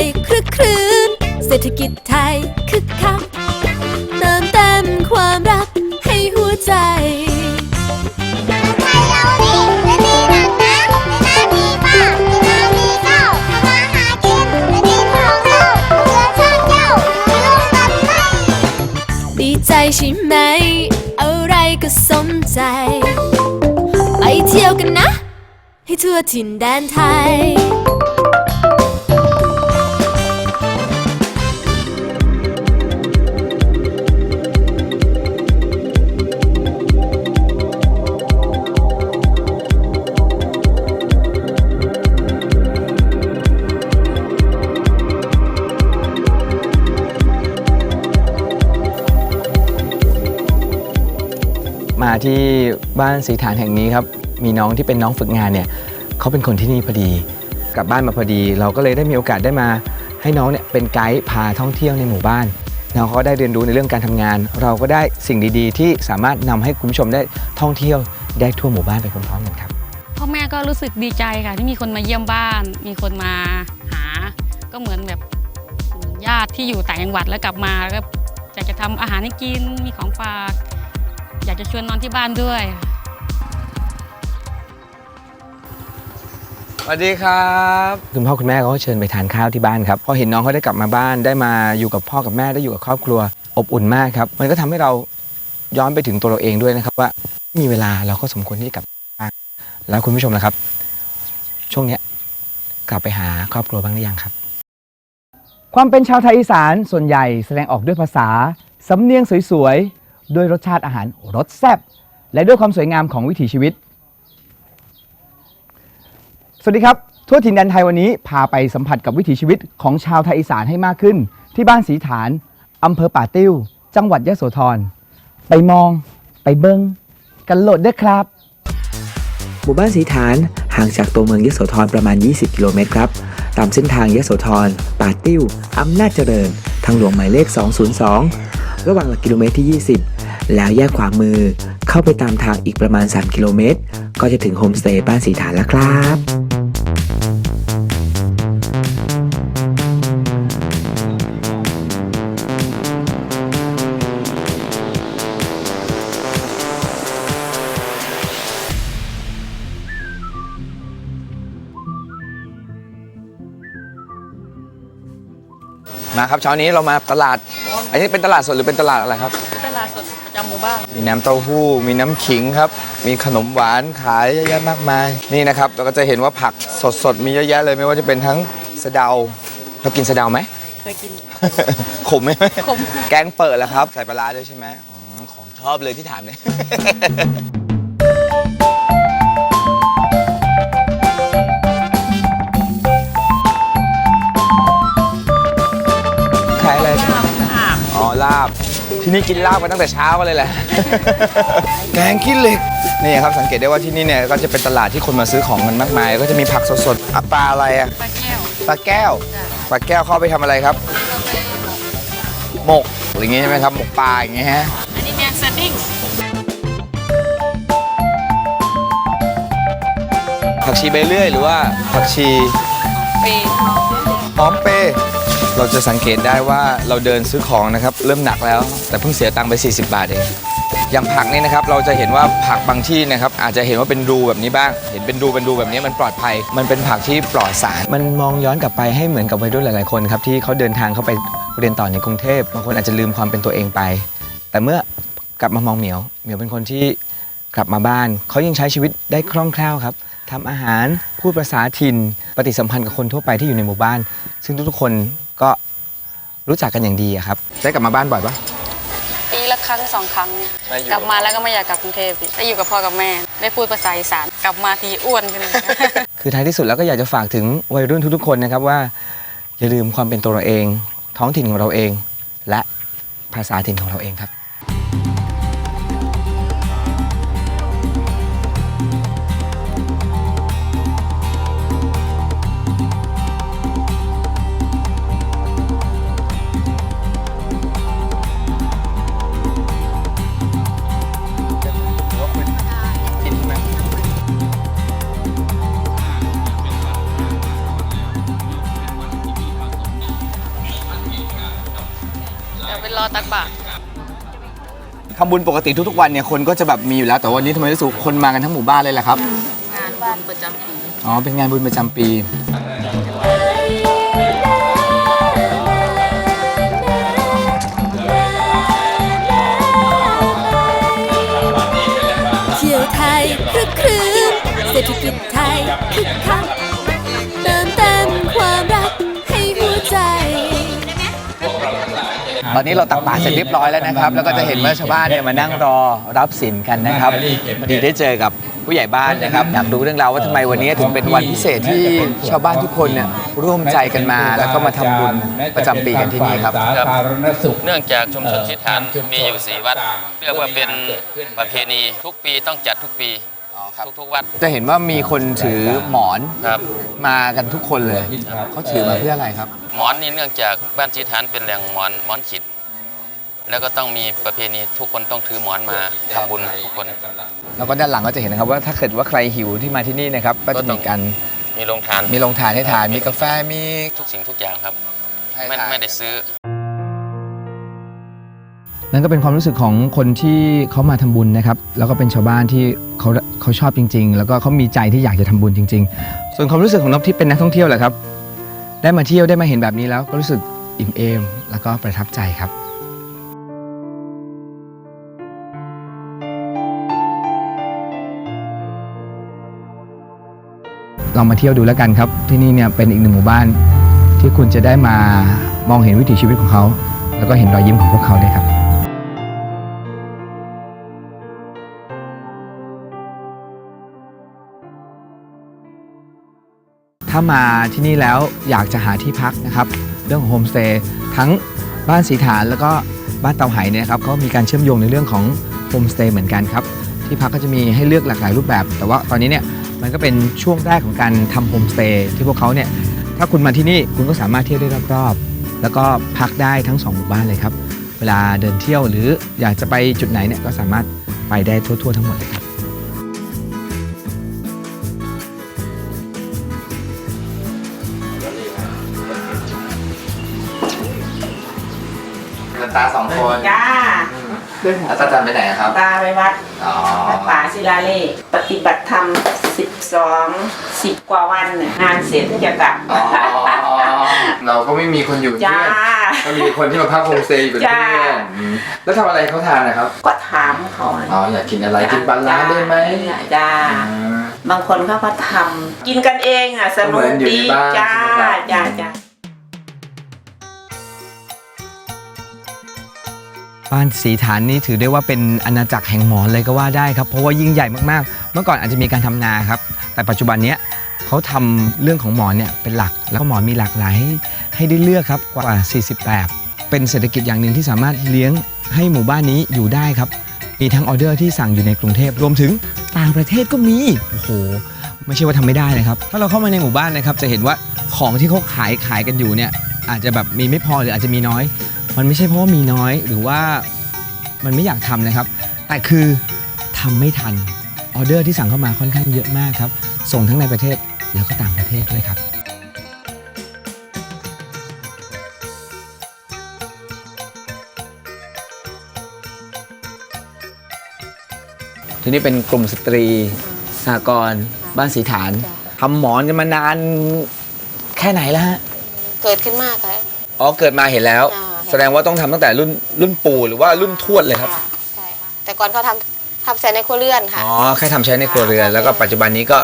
ยคลึกครื้น เศรษฐกิจไทยคึกคักเติมเต็มความรักให้หัวใจไทยเรานี่และนี่หนักนะในน้ำมีฟ้าในน้ำมีเจ้ามาหากินและดินของเราเพื่อชาติเจ้าไม่ลกันไหมดีใจใช่ไหม อะไรก็สมใจ ไปเที่ยวกันนะ ให้ทั่วถิ่นแดนไทย ที่บ้านสีฐานแห่งนี้ครับ มีน้องที่เป็นน้องฝึกงานเนี่ยเขาเป็นคนที่นี่พอดี กลับบ้านมาพอดี เราก็เลยได้มีโอกาสได้มา ให้น้องเนี่ยเป็นไกด์พาท่องเที่ยวในหมู่บ้าน น้องเขาได้เรียนรู้ในเรื่องการทำงาน เราก็ได้สิ่งดีๆ ที่สามารถนำให้คุณผู้ชมได้ท่องเที่ยวได้ทั่วหมู่บ้านไปพร้อมๆกันครับพ่อแม่ก็รู้สึกดีใจค่ะ ที่มีคนมาเยี่ยมบ้าน มีคนมาหา ก็เหมือนแบบญาติที่อยู่ต่างจังหวัดแล้วกลับมาแล้วก็อยากจะทำอาหารให้กินมีของฝาก จะชวนนอนที่บ้านด้วย สวัสดีครับ คุณพ่อคุณแม่เขาก็เชิญไปทานข้าวที่บ้านครับพอเห็นน้องเขาได้กลับมาบ้านได้มาอยู่กับพ่อกับแม่ได้อยู่กับครอบครัว อบอุ่นมากครับ มันก็ทำให้เราย้อนไปถึงตัวเราเองด้วยนะครับ ว่ามีเวลาเราก็สมควรที่จะกลับบ้านแล้วคุณผู้ชมนะครับ ช่วงเนี้ยกลับไปหาครอบครัวบ้างหรือยังครับ ความเป็นชาวไทยอีสานส่วนใหญ่แสดงออกด้วยภาษา สำเนียงสวยๆ ด้วยรสชาติอาหารรสแซ่บและด้วยความสวยงามของวิถีชีวิต สวัสดีครับ ทั่วถิ่นแดนไทยวันนี้พาไปสัมผัสกับวิถีชีวิตของชาวไทยอีสานให้มากขึ้น ที่บ้านสีฐานอำเภอป่าติ้ว จังหวัดยะโสธร ไปมอง ไปเบิงกันโหลดเด้อครับ หมู่บ้านสีฐานห่างจากตัวเมืองยะโสธรประมาณ 20 กิโลเมตรครับ ตามเส้นทางยะโสธร ป่าติ้ว อำนาจเจริญ ทางหลวงหมายเลข 202 ระหว่างหลักกิโลเมตรที่ 20 แล้วแยกขวามือเข้าไปตามทางอีกประมาณ 3 กิโลเมตร ก็จะถึงโฮมสเตย์บ้านสีฐานแล้วครับมาครับเช้านี้เรามาตลาด อันนี้เป็นตลาดสดหรือเป็นตลาดอะไรครับ หมู่บ้านมีน้ำเต้าหู้ มีน้ำขิงครับ มีขนมหวานขายเยอะแยะมากมาย นี่นะครับเราก็จะเห็นว่าผักสดๆ มีเยอะแยะเลยไม่ว่าจะเป็นทั้งสะเดา เรากินสะเดาไหม เคยกิน ขมไหมขม แกงเปิดแล้วครับ ใส่ปลาร้าด้วยใช่ไหมอ๋อของชอบเลยที่ถามเนี่ย ขายอะไร อ๋อลาบ ที่นี่กินลาบกันตั้งแต่เช้ากันเลยแหละ แกงขี้เหล็กนี่ครับสังเกตได้ว่าที่นี่เนี่ยก็จะเป็นตลาดที่คนมาซื้อของกันมากมาย ก็จะมีผักสดๆอะปลาอะไรอะปลาแก้วปลาแก้วปลาแก้วเข้าไปทำอะไรครับ หมกอย่างงี้ใช่ไหมครับหมกปลาอย่างงี้ฮะอันนี้แมงสดิ้งผักชีใบเลื่อยหรือว่าผักชีเปย์หอมเปรย์ เราจะสังเกตได้ว่าเราเดินซื้อของนะครับ เริ่มหนักแล้ว แต่เพิ่งเสียตังค์ไป 40 บาทเองอย่างผักนี่นะครับเราจะเห็นว่าผักบางที่นะครับอาจจะเห็นว่าเป็นรูแบบนี้บ้าง เห็นเป็นรูเป็นรูแบบนี้มันปลอดภัย มันเป็นผักที่ปลอดสาร มันมองย้อนกลับไปให้เหมือนกับวัยรุ่นหลายๆคนครับที่เขาเดินทางเข้าไปเรียนต่อในกรุงเทพบางคนอาจจะลืมความเป็นตัวเองไป แต่เมื่อกลับมามองเหมียวเหมียวเป็นคนที่กลับมาบ้านเขายังใช้ชีวิตได้คล่องแคล่วครับทำอาหารพูดภาษาถิ่นปฏิสัมพันธ์กับคนทั่วไปที่อยู่ในหมู่บ้าน ซึ่งทุกๆคน ก็รู้จักกันอย่างดีอะครับ ได้กลับมาบ้านบ่อยปะปีละครั้งสองครั้งเนี่ยไม่อยู่กลับมาแล้วก็ไม่อยากกลับกรุงเทพอีกได้อยู่กับพ่อกับแม่ ได้พูดภาษาอีสาน กลับมาทีอ้วนขึ้นเลยคือท้ายที่สุดแล้วก็อยากจะฝากถึงวัยรุ่นทุกๆคนนะครับว่า อย่าลืมความเป็นตัวเราเอง ท้องถิ่นของเราเอง และภาษาถิ่นของเราเองครับ ทำบุญปกติทุกๆวันเนี่ยคนก็จะแบบมีอยู่แล้ว แต่วันนี้ทำไมรู้สึกคนมากันทั้งหมู่บ้านเลยล่ะครับ งานบุญประจำปีอ๋อ เป็นงานบุญประจำปี เที่ยวไทยคลึกครื้นเศรษฐกิจไทยคึกคัก อนนี้เราตักบาตรเสร็จเรียบร้อยแล้วนะครับ แล้วก็จะเห็นว่าชาวบ้านเนี่ยมานั่งรอรับสินกันนะครับพอดีได้เจอกับผู้ใหญ่บ้านนะครับอยากรู้เรื่องราวว่าทำไมวันนี้ถึงเป็นวันพิเศษที่ชาวบ้านทุกคนเนี่ยร่วมใจกันมา แล้วก็มาทำบุญประจำปีกันที่นี่ครับสาธารณสุขเนื่องจากชุมชนชิดฐานมีอยู่สีวัด เรียกว่าเป็นประเพณีทุกปีต้องจัดทุกปี ทุกๆวัด จะเห็นว่ามีคนถือหมอนครับ มากันทุกคนเลยเขาถือมาเพื่ออะไรครับ หมอนนี่เนื่องจากบ้านชิดฐานเป็นแหล่งหมอนหมอนขิด แล้วก็ต้องมีประเพณีทุกคนต้องถือหมอนมาทำบุญทุกคน แล้วก็ด้านหลังก็จะเห็นนะครับว่าถ้าเกิดว่าใครหิวที่มาที่นี่นะครับก็จะมีการมีโรงทานมีโรงทานให้ทานมีกาแฟมีทุกสิ่งทุกอย่างครับ ให้ไม่ทาน ไม่ได้ซื้อ นั่นก็เป็นความรู้สึกของคนที่เขามาทำบุญนะครับ แล้วก็เป็นชาวบ้านที่เขาเขาชอบจริง ๆ แล้วก็เขามีใจที่อยากจะทำบุญจริง ๆ ส่วนความรู้สึกของนบที่เป็นนักท่องเที่ยวแหละครับ ได้มาเที่ยวได้มาเห็นแบบนี้แล้วก็รู้สึกอิ่มเอม แล้วก็ประทับใจครับลองมาเที่ยวดูแล้วกันครับ ที่นี่เนี่ยเป็นอีกหนึ่งหมู่บ้าน ที่คุณจะได้มามองเห็นวิถีชีวิตของเขา แล้วก็เห็นรอยยิ้มของพวกเขาด้วยครับามาที่นี่แล้วอยากจะหาที่พักนะครับ เรื่องของโฮมสเตย์ทั้งบ้านสีฐานแล้วก็บ้านเตาไหเนี่ยครับก็มีการเชื่อมโยงในเรื่องของโฮมสเตย์เหมือนกันครับ ที่พักก็จะมีให้เลือกหลากหลายรูปแบบ แต่ว่าตอนนี้เนี่ยมันก็เป็นช่วงแรกของการทำโฮมสเตย์ที่พวกเขาเนี่ยถ้าคุณมาที่นี่คุณก็สามารถเที่ยวได้รอบๆแล้วก็พักได้ทั้งสองหมู่บ้านเลยครับ เวลาเดินเที่ยวหรืออยากจะไปจุดไหนเนี่ยก็สามารถไปได้ทั่วๆทั้งหมดเลยครับ ตาสองคนจ้าอาจารย์ไปไหนครับ ตาไปวัดอ๋อวัดป่าศิลาเลขปฏิบัติธรรมสิบสองสิบกว่าวันน่ะงานเสร็จก็จะกลับ อ๋อเราก็ไม่มีคนอยู่เป็นจ้าเพื่อนก็มีคนที่มาพักโฮมสเตย์อยู่เป็นเพื่จ้าอนอืมแล้วทำอะไรให้เขาทานนะครับก็ถามเขาอ๋ออยากกินอะไรกินปลาร้าได้ไหมจ้าอ่าบางคนเขาก็ทำกินกันเองอะสนุก็เหมืกอนอยู่ดีในบ้านจ้าใช่ไหมครับ จ้าจ้า บ้านสีฐานนี่ถือได้ว่าเป็นอาณาจักรแห่งหมอนเลยก็ว่าได้ครับ เพราะว่ายิ่งใหญ่มากๆ เมื่อก่อนอาจจะมีการทำนาครับ แต่ปัจจุบันเนี้ยเขาทำเรื่องของหมอนเนี่ยเป็นหลัก แล้วก็หมอนมีหลากหลายให้ได้เลือกครับกว่า 40 แบบ เป็นเศรษฐกิจอย่างหนึ่งที่สามารถเลี้ยงให้หมู่บ้านนี้อยู่ได้ครับ มีทั้งออเดอร์ที่สั่งอยู่ในกรุงเทพรวมถึงต่างประเทศก็มี โอ้โห ไม่ใช่ว่าทำไม่ได้นะครับ ถ้าเราเข้ามาในหมู่บ้านนะครับ จะเห็นว่าของที่เขาขายขายกันอยู่เนี่ยอาจจะแบบมีไม่พอหรืออาจจะมีน้อย มันไม่ใช่เพราะว่ามีน้อยหรือว่ามันไม่อยากทำนะครับ แต่คือทำไม่ทันออเดอร์ที่สั่งเข้ามาค่อนข้างเยอะมากครับ ส่งทั้งในประเทศแล้วก็ต่างประเทศด้วยครับ ทีนี้เป็นกลุ่มสตรีสหกรณ์บ้านสีฐานทำหมอนกันมานานแค่ไหนแล้วฮะ เกิดขึ้นมากค่ะ อ๋อ เกิดมาเห็นแล้วอ่า แสดงว่าต้องทำตั้งแต่รุ่นรุ่นปู่หรือว่ารุ่นทวดเลยครับะใช่ค่ะแต่ก่อนเขาทำทำใส่ในครัวเรือนค่ะ อ๋อแค่ทำใช้ในครัวเรือนค่ะแล้วก็ปัจจุบันนี้ก็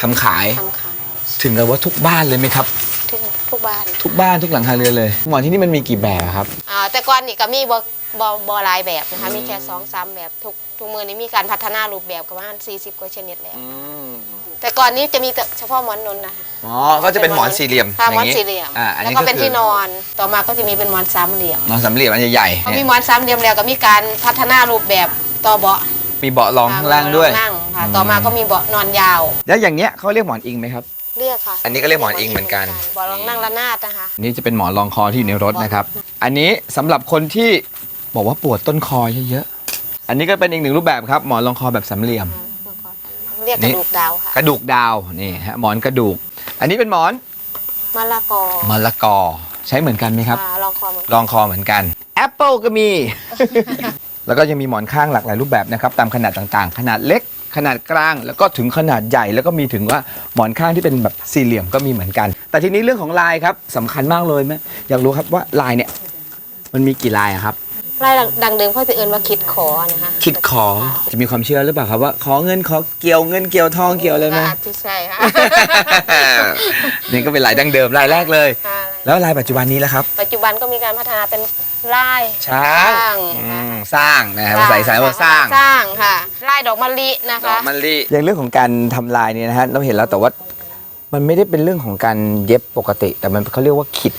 ทำขายทำขายถึงกับว่าทุกบ้านเลยไหมครับ ทุกทุกบ้านทุกบ้านทุกหลังคาเรือนเลยหมอนที่นี่มันมีกี่แบบอะครับ อ่าแต่ก่อนนี่ก็มีบอบอบอหลายแบบนะคะ มีแค่สองสามแบบ ทุกทุกมือนี้มีการพัฒนารูปแบบประมาณ40 กว่าชนิดแล้ว แต่ก่อนนี้จะมีแต่เฉพาะหมอนนนนะคะ อ๋อ ก็จะเป็นหมอนสี่เหลี่ยมค่ะอหมอนย่างนี้สี่เหลี่ยมอ่าอันแล้วนี้ก็ก็เป็นคือที่นอนต่อมาก็จะมีเป็นหมอนสามเหลี่ยมหมอนสามเหลี่ยมอันใหญ่ๆพอมีเนี่ยหมอนสามเหลี่ยมแล้วก็มีการพัฒนารูปแบบต่อเบาะมีเบาะรองข้างล่างด้วย นั่งค่ะ ต่อมาก็มีเบาะนอนยาว แล้วอย่างเงี้ยเขาเรียกหมอนอิงไหมครับ เรียกค่ะอันนี้ก็เรียกหมอนอิงเหมือนกัน เบาะรองนั่งระนาดนะคะ นี่จะเป็นหมอนรองคอที่อยู่ในรถนะครับ อันนี้สำหรับคนที่บอกว่าปวดต้นคอเยอะๆ อันนี้ก็เป็นอีกหนึ่งรูปแบบครับ หมอนรองคอแบบสามเหลี่ยมเรียกกระดูกดาวค่ะกระดูกดาวนี่ฮะหมอนกระดูก อันนี้เป็นหมอนมะละกอมะละกอใช้เหมือนกันไหมครับอ่าลองคอเหมือนกันรองคอเหมือนกันแปเปิลก็มี แล้วก็ยังมีหมอนข้างหลากหลายรูปแบบนะครับตามขนาดต่างๆ ขนาดเล็กขนาดกลางแล้วก็ถึงขนาดใหญ่แล้วก็มีถึงว่าหมอนข้างที่เป็นแบบสี่เหลี่ยมก็มีเหมือนกัน แต่ทีนี้เรื่องของลายครับสำคัญมากเลยไหมอยากรู้ครับว่าลายเนี่ยมันมีกี่ลายอะครับ ลายดังเดิมเขาจะเอิ้นว่าคิดขอนะคะคิดขอจะมีความเชื่อหรือเปล่าครับว่า ขอเงินขอเกี่ยวเงินเกี่ยวทองเกี่ยวอะไรไหมอาจจะใช่ค่ะ นี่ก็เป็นลายดั้งเดิมลายแรกเลย ค่ะ แล้วลายปัจจุบันนี้แล้วครับ ปัจจุบันก็มีการพัฒนาเป็นลายช้างสร้างอืมสร้างนะครับภาษาอีสานว่าสร้าง สร้างค่ะลายดอกมะลินะดอคะกมะลิอย่างเรื่องของการทำลายเนี่ยนะฮะเราเห็นแล้วแต่ว่ามันไม่ได้เป็นเรื่องของการเย็บปกติ แต่มันเขาเรียกว่าขิด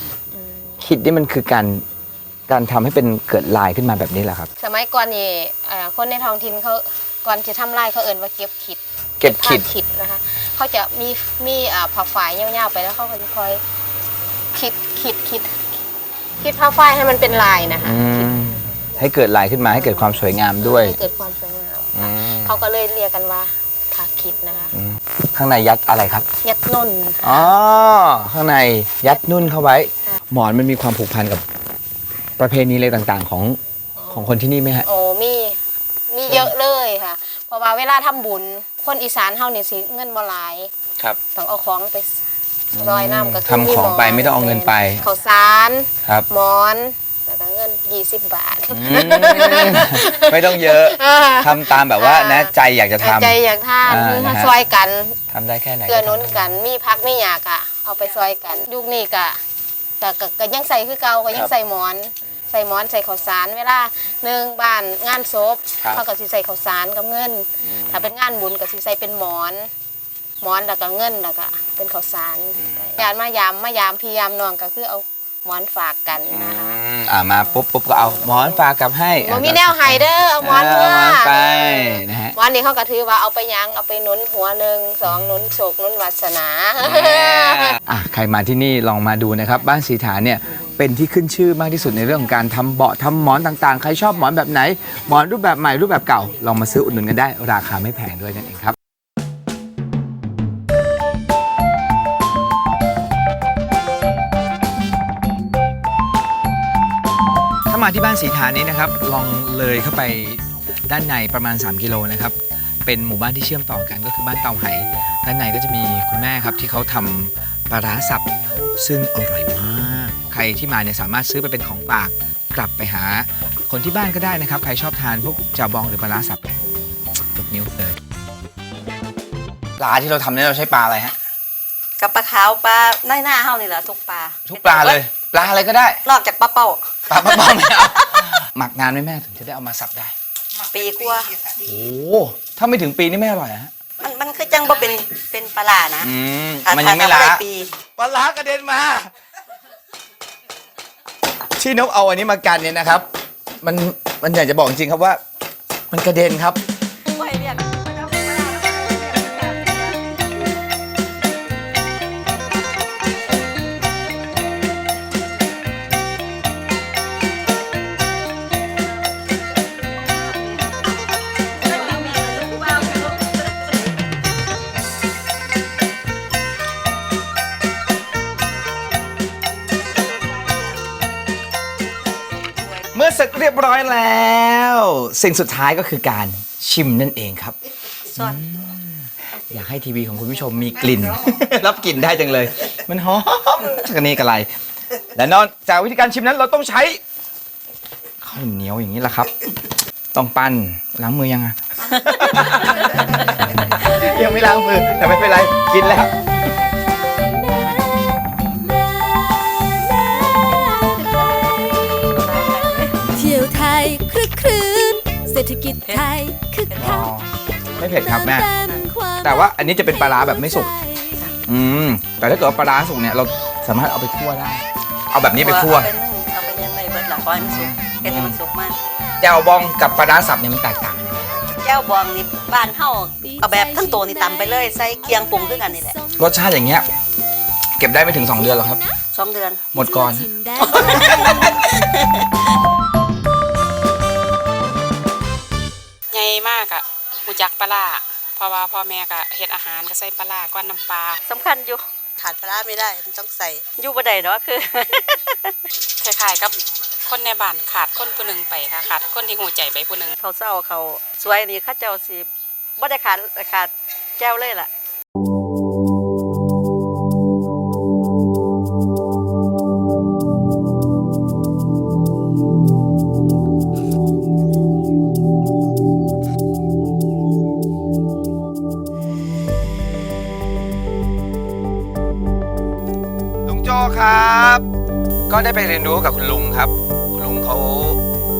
ขิดนี่มันคือการ การทำให้เป็นเกิดลายขึ้นมาแบบนี้แหละครับ สมัยก่อนนี่เอ่อคนในท้องถิ่นเขาก่อนจะทำลายเขาเอิ้นว่าเก็บขิดเก็บขิด ผ้าขิดนะคะเขาจะมีมีอ่าผ้าฝ้ายยาวๆไปแล้วเขาก็จะคอยขิดขิดขิดขิดผ้าฝ้ายให้มันเป็นลายนะคะอืมให้เกิดลายขึ้นมาให้เกิดความสวยงามด้วยให้เกิดความสวยงามอืมเขาก็เลยเรียกกันว่าผ้าขิดนะคะข้างในยัดอะไรครับ ยัดนุ่น อ๋อ ข้างในยัดนุ่นเข้าไว้หมอนมันมีความผูกพันกับ ประเพณีอะไรต่างๆของของคนที่นี่ไหมฮะ โอ้มีมีเยอะเลยค่ะ เพราะว่าเวลาทำบุญ คนอีสานเฮานี่สิเงินบ่หลายครับ ต้องเอาของไปลอยน้ำก็คือทำของไปไม่ต้องเอาเงินไป ข้าวสารครับ หมอนแล้วก็เงิน20บาท อืมไม่ต้องเยอะทำตามแบบว่านะใจอยากจะทำ ใจอยากทานอ่าคือนะฮะ ซอยกันทำได้แค่ไหนเกื้อหนุนทำกันมีพักไม่อยากอะเอาไปซอยกันยุคนี้กะ ก็ก็ก็ยังใส่คือเก่าก็ยังใส่หมอน ใส่หมอนใส่ข้าวสารเวลาหนึ่งบ้านงานศพครับ เขาก็สิใส่ข้าวสารกับเงินถ้าเป็นงานบุญก็สิใส่เป็นหมอน หมอนแล้วก็เงินแล้วก็เป็นข้าวสารยานมายามมายามพี่ยามน้องก็คือเอา หมอนฝากกันนะคะอืมอ่ามาปุ๊บปุ๊บก็เอาหมอนฝากกลับให้บ่มีแนวไฮเดอร์เอาหมอนเอเมื่ออหมอนไปนะฮะหมอนนี้เขาก็ถือว่าเอาไปยังเอาไปหนุนหัวหนึ่งสองหนุนโศกหนุนวาสนาอะใครมาที่นี่ลองมาดูนะครับ บ้านสีฐานเนี่ยเป็นที่ขึ้นชื่อมากที่สุดในเรื่องของการทำเบาะทำหมอนต่างๆ ใครชอบหมอนแบบไหน หมอนรูปแบบใหม่รูปแบบเก่าลองมาซื้ออุดหนุนกันได้ ราคาไม่แพงด้วยนั่นเองครับ มาที่บ้านสีฐานนี้นะครับ ลองเลยเข้าไปด้านในประมาณ 3 กิโลนะครับ เป็นหมู่บ้านที่เชื่อมต่อกันก็คือบ้านเตาไหด้านในก็จะมีคุณแม่ครับที่เขาทำปลาร้าสับซึ่งอร่อยมาก ใครที่มาเนี่ยสามารถซื้อไปเป็นของฝากกลับไปหา คนที่บ้านก็ได้นะครับ ใครชอบทานพวกจ่าบองหรือปลาร้าสับยกนิ้วเลยปลาที่เราทำเนี่ยเราใช้ปลาอะไรฮะ กับปลาขาวปลาหน้าหน้าเฮานี่แหละทุกปลาทุกปลาเลย ปลาอะไรก็ได้ นอกจากปลาเป้า ปลาปลาปลาไม่เอาหมักนานไหมแม่ถึงจะได้เอามาสับได้ปีกว่าโอ้ถ้าไม่ถึงปีนี่ไม่อร่อยอะฮะมันมันคือจังบ่เป็นเป็นปลาร้านะอืมถ้ามันยังไม่ถ้ล้าด้ปี ปลาล้ากระเด็นมา ที่นกเอาอันนี้มากันเนี่ยนะครับ มันมันอยากจะบอกจริงๆครับว่า มันกระเด็นครับ ยบร้อยแล้ว สิ่งสุดท้ายก็คือการชิมนั่นเองครับส่วนอยากให้ทีวีของคุณผู้ชมมีกลิ่น รับกลิ่นได้จังเลย มันหอมชะนีกระไร และนอกจากวิธีการชิมนั้นเราต้องใช้ข้าวเหนียวอย่างนี้แหละครับ ต้องปั้นล้างมือยังอะยังไม่ล้างมือแต่ไม่เป็นไรกินแล้ว ศรษฐกิจไทยคึกคักไม่เผ็ดครับแม่ เติมควมแต่ว่าอันนี้จะเป็นปลาร้าแบบไม่สุก อืม แต่ถ้าเกิดว่าปลาร้าสุกเนี่ยเราสามารถเอาไปคั่วได้ เอาแบบนี้ไปคั่วเอาไปนึ่งเอาไปยังไงเบิดละคอยมันสุกเฮ็ดให้มันสุกมากแจ่วบองกับปลาร้าสับเนี่ยมันแตกต่างกันแก้วบองนี่บ้านเฮาเอาแบบทั้งตัวนี่ตำไปเลยใส่เคียงปรุงคือกันนี่แหละรสชาติอย่างเงี้ย เก็บได้ไม่ถึง 2 เดือนหรอกครับ สองเดือน หมดก่อนถิ่แด ญ่มากอะหูจักปลาร้าเพราะว่าพ่อแม่ก็เฮ็ดอาหารก็ใส่ปลาร้าก้อนน้ำปลาสำคัญอยู่ขาดปลาร้าไม่ได้มันต้องใส่อยู่บ่ได้เนาะคือ คล้ายๆกับคนในบ้านขาดคนผู้หนึ่งไปค่ะขาดคนที่หูใจไปผู้หนึ่งเขาเศร้าเขาสวยนี่เข้าเจ้าสิบ่ได้ขาดขาดแก้วเลยล่ะ ได้ไปเรียนรู้กับคุณลุงครับ คุณลุงเขา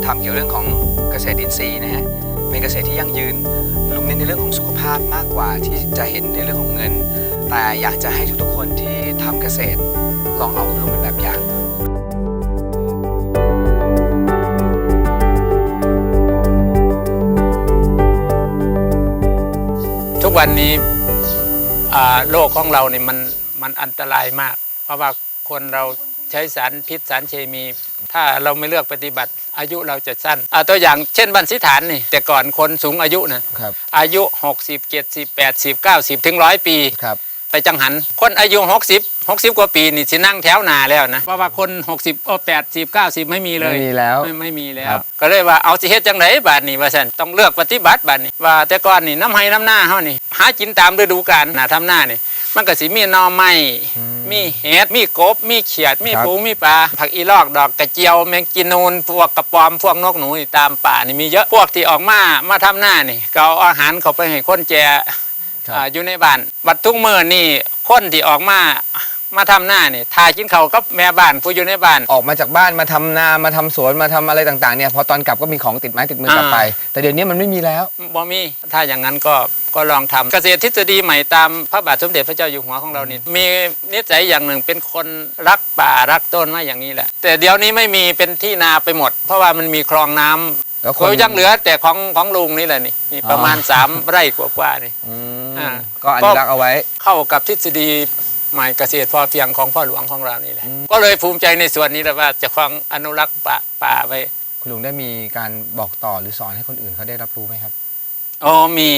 ทำเกี่ยวเรื่องของเกษตรอินทรีย์นะฮะ เป็นเกษตรที่ยั่งยืน ลุงเน้นในเรื่องของสุขภาพมากกว่าที่จะเห็นในเรื่องของเงิน แต่อยากจะให้ทุกๆคนที่ทำเกษตรลองเอาคุณลุงเป็นแบบอย่างทุกวันนี้โลกของเราเนี่ยมันมันอันตรายมาก เพราะว่าคนเรา ใช้สารพิษสารเคมี ถ้าเราไม่เลือกปฏิบัติ อายุเราจะสั้นอ่าตัวอย่างเช่นบันสิฐานนี่ แต่ก่อนคนสูงอายุนะครับอายุ 60 70 80 90 ถึงร้อยปี ครับ ไปจังหัน คนอายุ 60 60 กว่าปีนี่สินั่งแถวหนาแล้วนะเพราะว่าคน 60โอ้80 90 ไม่มีเลยไม่มีแล้วไม่ไม่มีแล้ครัวบก็เลยว่าเอาสิเฮ็ดจังไดบาดนี้ว่าซั่นต้องเลือกปฏิบัติบาดนี้ว่าแต่ก่อนนี่น้ำไห้น้ำหน้าเฮานี่ หากินตามฤดูกาลน่ะทำหน้านี่ มันก็สิมีหน่อไม้มีเห็ดมีกบ มีเขียด มีครับปูมีปลา ผักอีลอกดอกกระเจียวแมงกินูนพวกกระปอมพวกนกหนูนี่ตามป่านี่มีเยอะพวกที่ออกมามาทำหน้านี่ก็เอาอาหารเขาไปให้คนแจครับอ่าอยู่ในบ้านบัดทุกมื้อนี่คนที่ออกมามาทำหน้านี่ทากินเขาวกับแม่บ้านผู้อยู่ในบ้านออกมาจากบ้านมาทำนามาทำสวนมาทำอะไรต่างๆเนี่ยพอตอนกลับก็มีของติดไม้ติดมือกลับไป แต่เดี๋ยวนี้มันไม่มีแล้วบ่มีถ้าอย่างนั้นก็ ก็ลองทำเกษตรทฤษฎีใหม่ตามพระบาทสมเด็จพระเจ้าอยู่หัวของเรานี่มีนิสัยอย่างหนึ่งเป็นคนรักป่ารักต้นมาอย่างนี้แหละ แต่เดี๋ยวนี้ไม่มีเป็นที่นาไปหมด เพราะว่ามันมีคลองน้ำแล้วคก็นยังเหลือแต่ของของลุงนี่แหละนี่นี่ประมาณสามไร่กว่าๆนี่อืมอ่าก็อนุรักษ์เอาไว้ เข้ากับทฤษฎีใหม่เกษตรพอเพียงของพ่อหลวงของเรานี่แหละก็เลยภูมิใจในส่วนนี้แหละว่าจะครองอนุรักษ์ป่าป่าไว้คุณลุงได้มีการบอกต่อหรือสอนให้คนอื่นเขาได้รับรู้ไหมครับอ๋อมี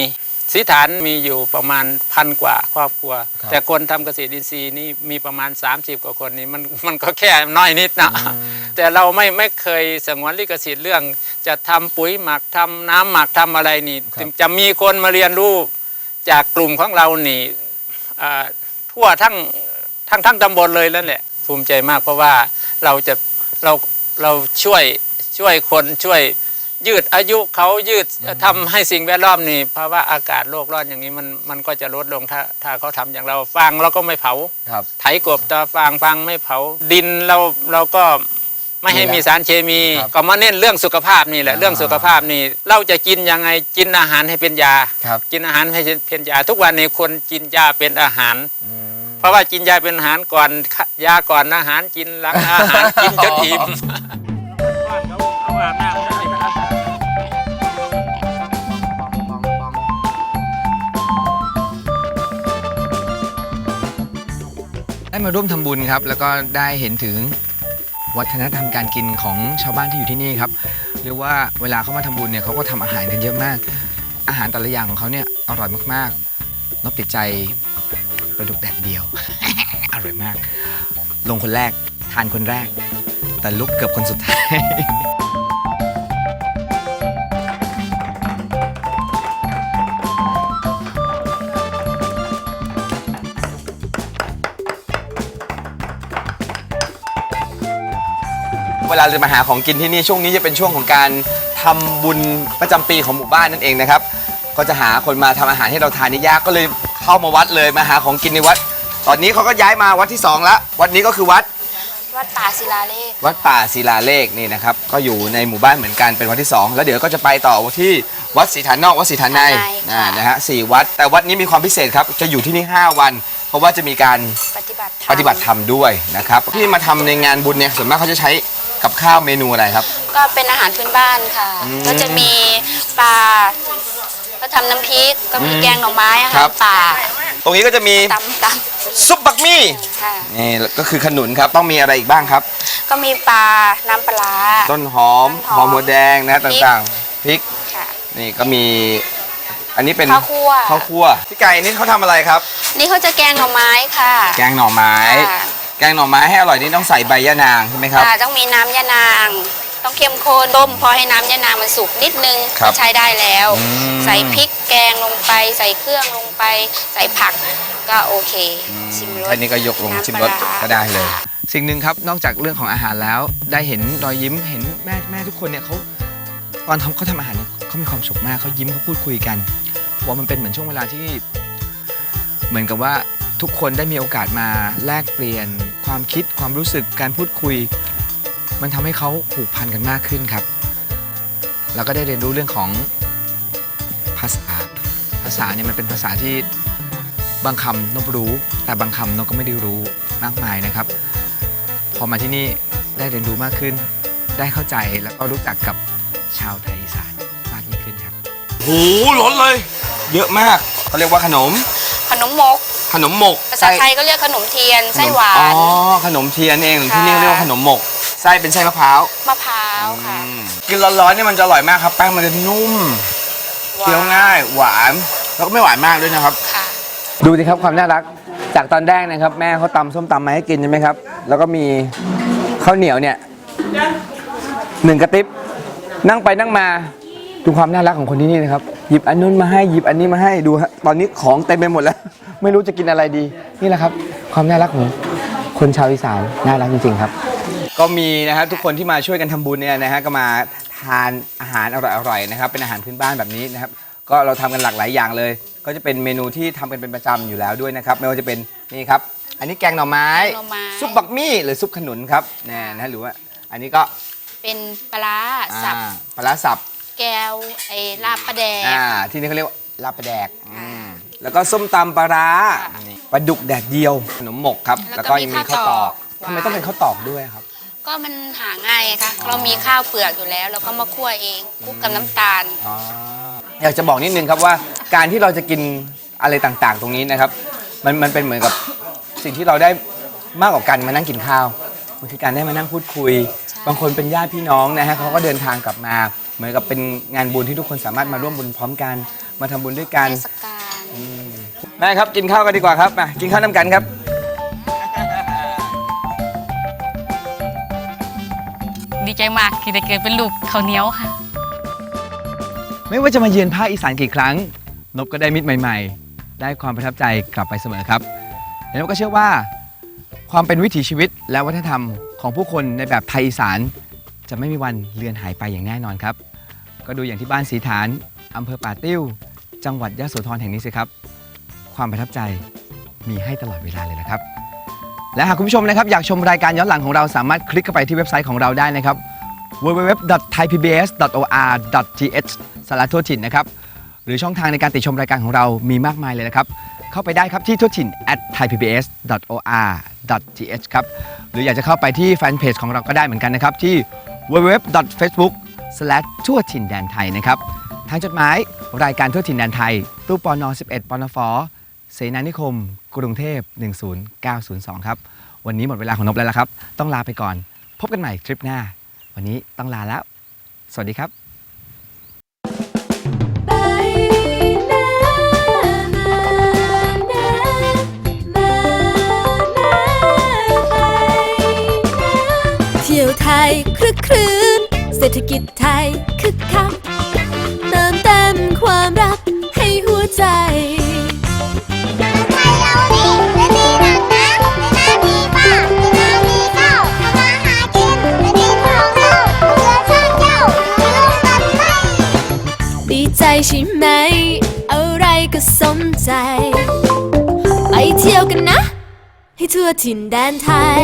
สิฐานมีอยู่ประมาณพันกว่าครอบครัวครับแต่คนทำเกษตรอินทรีย์นี่มีประมาณ 30 กว่าคนนี่มันมันก็แค่น้อยนิดนะแต่เราไม่ไม่เคยสงวนลิขสิทธิ์เรื่อง จะทำปุ๋ยหมักทำน้ำหมักทำอะไรนี่ครับจะมีคนมาเรียนรู้จากกลุ่มของเรานี่อ่าทั่วทั้งทั้งทั้งตำบลเลยแล้วแหละภูมิใจมากเพราะว่าเราจะเราเราช่วยช่วยคนช่วย ยืดอายุเขายืดทำให้สิ่งแวดล้อมนี่ภาวะอากาศโลกร้อนอย่างนี้มันมันก็จะลดลงถ้าถ้าเขาทำอย่างเราฟางเราก็ไม่เผาครับไถกบตาฟางฟางไม่เผา ดินเราเราก็ไม่ให้มีสารเคมีครับก็มาเน้นเรื่องสุขภาพนี่แหละอ่าเรื่องสุขภาพนี่เราจะกินยังไงกินอาหารให้เป็นยาครับกินอาหารให้เป็นยา ทุกวันนี้คนกินยาเป็นอาหารอืมเพราะว่ากินยาเป็นอาหารก่อนยาก่อนอาหารกินหลังอาหารกินจนอิ่ม มาร่วมทำบุญครับ แล้วก็ได้เห็นถึงวัฒนธรรมการกินของชาวบ้านที่อยู่ที่นี่ครับเรียกว่าเวลาเขามาทำบุญเนี่ยเขาก็ทำอาหารกันเยอะมาก อาหารแต่ละอย่างของเขาเนี่ยอร่อยมากๆนบติดใจปลาดุกแดดเดียว อร่อยมาก ลงคนแรกทานคนแรก แต่ลุกเกือบคนสุดท้าย เวลาจะมาหาของกินที่นี่ช่วงนี้จะเป็นช่วงของการทำบุญประจำปีของหมู่บ้านนั่นเองนะครับ ก็จะหาคนมาทำอาหารให้เราทานนี่ยากก็เลยเข้ามาวัดเลยมาหาของกินในวัด ตอนนี้เขาก็ย้ายมาวัดที่สองแล้ววัดนี้ก็คือวัด วัดป่าศิลาเลขวัดป่าศิลาเลขนี่นะครับก็อยู่ในหมู่บ้านเหมือนกันเป็นวัดที่สองแล้วเดี๋ยวก็จะไปต่อที่วัดศรีฐานนอกวัดศรีฐานในฐานในอ่าค่ะนะฮะสี่วัด แต่วัดนี้มีความพิเศษครับจะอยู่ที่นี่ 5 วัน เพราะว่าจะมีการปฏิบัติธรรมปฏิบัติธรรมด้วยนะครับที่มาทำในงานบุญเนี่ยส่วนมากเขาจะใช้ กับข้าวเมนูอะไรครับ ก็เป็นอาหารพื้นบ้านค่ะ อืมก็จะมีปลาก็ทำน้ำพริกก็มีอืมแกงหน่อไม้อาครัหารบป่าตรงนี้ก็จะมีตำตซุปบักมี่ำค่ะ นี่ก็คือขนุนครับต้องมีอะไรอีกบ้างครับ ก็มีปลาน้ำปลาร้า ต้นหอมต้นหอมหอมหัวแดงนะพริก ต่างๆพริกค่ะ นี่ก็มี อันนี้เป็นข้าวคั่ว ข้าวคั่วพี่ไก่นี่เขาทำอะไรครับ นี่เขาจะแกงหน่อไม้ค่ะ แกงหน่อไม้ ค่ะ แกงหน่อไม้ให้อร่อยนี่ต้องใส่ใบยะนางใช่ไหมครับค่ะต้องมีน้ำยานาง ต้องเข้มข้นต้มพอให้น้ำยะนางมันสุกนิดนึงครับก็ใช้ได้แล้ว อืมใส่พริกแกงลงไป ใส่เครื่องลงไป ใส่ผักก็โอเคชิมรสแค่นี้ก็ยกลงน้ำชิมรสปลาร้าก็ได้เลยสิ่งหนึ่งครับนอกจากเรื่องของอาหารแล้ว ได้เห็นรอยยิ้มเห็นแม่แม่ทุกคนเนี่ยเขาตอนทำเขาทำอาหารเนี่ยเขามีความสุขมากเขายิ้มเขาพูดคุยกัน ว่ามันเป็นเหมือนช่วงเวลาที่ เหมือนกับว่า ทุกคนได้มีโอกาสมาแลกเปลี่ยน ความคิดความรู้สึกการพูดคุย มันทำให้เขาผูกพันกันมากขึ้นครับแล้วก็ได้เรียนรู้เรื่องของภาษา ภาษาเนี่ยมันเป็นภาษาที่บางคำนบรู้ แต่บางคำนบก็ไม่ได้รู้มากมายนะครับ พอมาที่นี่ได้เรียนรู้มากขึ้น ได้เข้าใจแล้วก็รู้จักกับชาวไทยอีสานมากยิ่งขึ้นครับโหล้นเลย เยอะมากเขาเรียกว่าขนม ขนมมก ขนมหมกภาษาไทยก็เรียกขนมเทียนไส้หวาอ๋นอขนมเทียนเองค่ะที่นี่เรียกว่าขนมหมกไส้เป็นไส้มะพร้าวมะพร้าวค่ะกินร้อนๆเนี่ยมันจะอร่อยมากครับแป้งมันจะนุ่มหวานเคี้ยวง่ายหวานแล้วก็ไม่หวานมากด้วยนะครับ ค่ะ ดูสิครับความน่ารักจากตอนแรกนะครับ แม่เขาตำส้มตำมาให้กินใช่ไหมครับ แล้วก็มีข้าวเหนียวเนี่ยหนึ่งกระติบนั่งไปนั่งมาดูความน่ารักของคนที่นี่นะครับ หยิบอันนู้นมาให้หยิบอันนี้มาให้ดูฮะตอนนี้ของเต็มไปหมดแล้ว ไม่รู้จะกินอะไรดี นี่แหละครับ ความน่ารักของคนชาวอีสานน่ารักจริงๆครับ ก็มีนะครับทุกคนที่มาช่วยกันทำบุญเนี่ยนะฮะก็มาทานอาหารอร่อยๆนะครับเป็นอาหารพื้นบ้านแบบนี้นะครับ ก็เราทำกันหลากหลายอย่างเลย ก็จะเป็นเมนูที่ทำกันเป็นประจำอยู่แล้วด้วยนะครับ ไม่ว่าจะเป็นนี่ครับ อันนี้แกงหน่อไม้ แกงหน่อไม้ ซุปบักมี่หรือซุปขนุนครับนี่นะฮะหรือว่าอันนี้ก็เป็นปลาร้าอ่าสับปลาร้าสับ แก้วไอ้ลาบปลาแดงอ่าที่นี่เขาเรียกว่าลาบปลาแดกอืม แล้วก็ส้มตำปลาร้านี่ปลาดุกแดดเดียวขนมหมกครับ แล้แล้ววก็ก็ยังมีข้าวตอกมีข้าวตอก ทำไมต้องเป็นข้าวตอกด้วยครับ ก็มันหาง่ายไงคะเรามีข้าวเปลือกอยู่แล้วเราก็มาคั่วเองคลุกกับน้ำตาลอ๋ออยากจะบอกนิดนึงครับว่าการที่เราจะกินอะไรต่างๆ ตรงนี้นะครับ มันมันเป็นเหมือนกับสิ่งที่เราได้มากกว่าการมานั่งกินข้าว มันคือการได้มานั่งพูดคุย บางคนเป็นญาติพี่น้องนะฮะเขาก็เดินทางกลับมา เหมือนกับเป็นงานบุญที่ทุกคนสามารถมาร่วมบุญพร้อมกัน มาทำบุญด้วยกัน เทศกาล แม่ครับกินข้าวกันดีกว่าครับมากินข้าวน้ำกันครับดีใจมากที่ได้เกิดเป็นลูกข้าวเหนียวค่ะ ไม่ว่าจะมาเยือนภาคอีสานกี่ครั้ง นบก็ได้มิตรใหม่ ๆ ได้ความประทับใจกลับไปเสมอครับและนบก็เชื่อว่า ความเป็นวิถีชีวิตและวัฒนธรรมของผู้คนในแบบไทยอีสาน จะไม่มีวันเลือนหายไปอย่างแน่นอนครับ ก็ดูอย่างที่บ้านสีฐานอำเภอป่าติ้ว จังหวัดยะโสธรแห่งนี้สิครับ ความประทับใจมีให้ตลอดเวลาเลยนะครับ และหากคุณผู้ชมนะครับอยากชมรายการย้อนหลังของเราสามารถคลิกเข้าไปที่เว็บไซต์ของเราได้นะครับ www.thaipbs.or.th สารทั่วถิ่นนะครับ หรือช่องทางในการติดชมรายการของเรามีมากมายเลยนะครับ เข้าไปได้ครับที่ทั่วถิ่น at thaipbs.or.th ครับ หรืออยากจะเข้าไปที่แฟนเพจของเราก็ได้เหมือนกันนะครับที่ www.facebook ทั่วถิ่นแดนไทยนะครับ ทางจดหมาย รายการทั่วถิ่นแดนไทย ตู้ปอน11ปอนฟเสนานิคม กรุงเทพ 10902 ครับ วันนี้หมดเวลาของนบแล้วละครับ ต้องลาไปก่อน พบกันใหม่คลิปหน้า วันนี้ต้องลาแล้ว สวัสดีครับเที่ยวไทยคลึกครื้นเศรษฐกิจไทยคึกคัก ใจไทยเรานี่และดีหนักในน้ำมีฟ้าในน้ำมีข้าวทำมาหากินและดินของเราเรือชาเจ้าอยู่ร่วมกันไหมดีใจใช่ไหม อะไรก็สมใจ ไปเที่ยวกันนะ ให้ทั่วถิ่นแดนไทย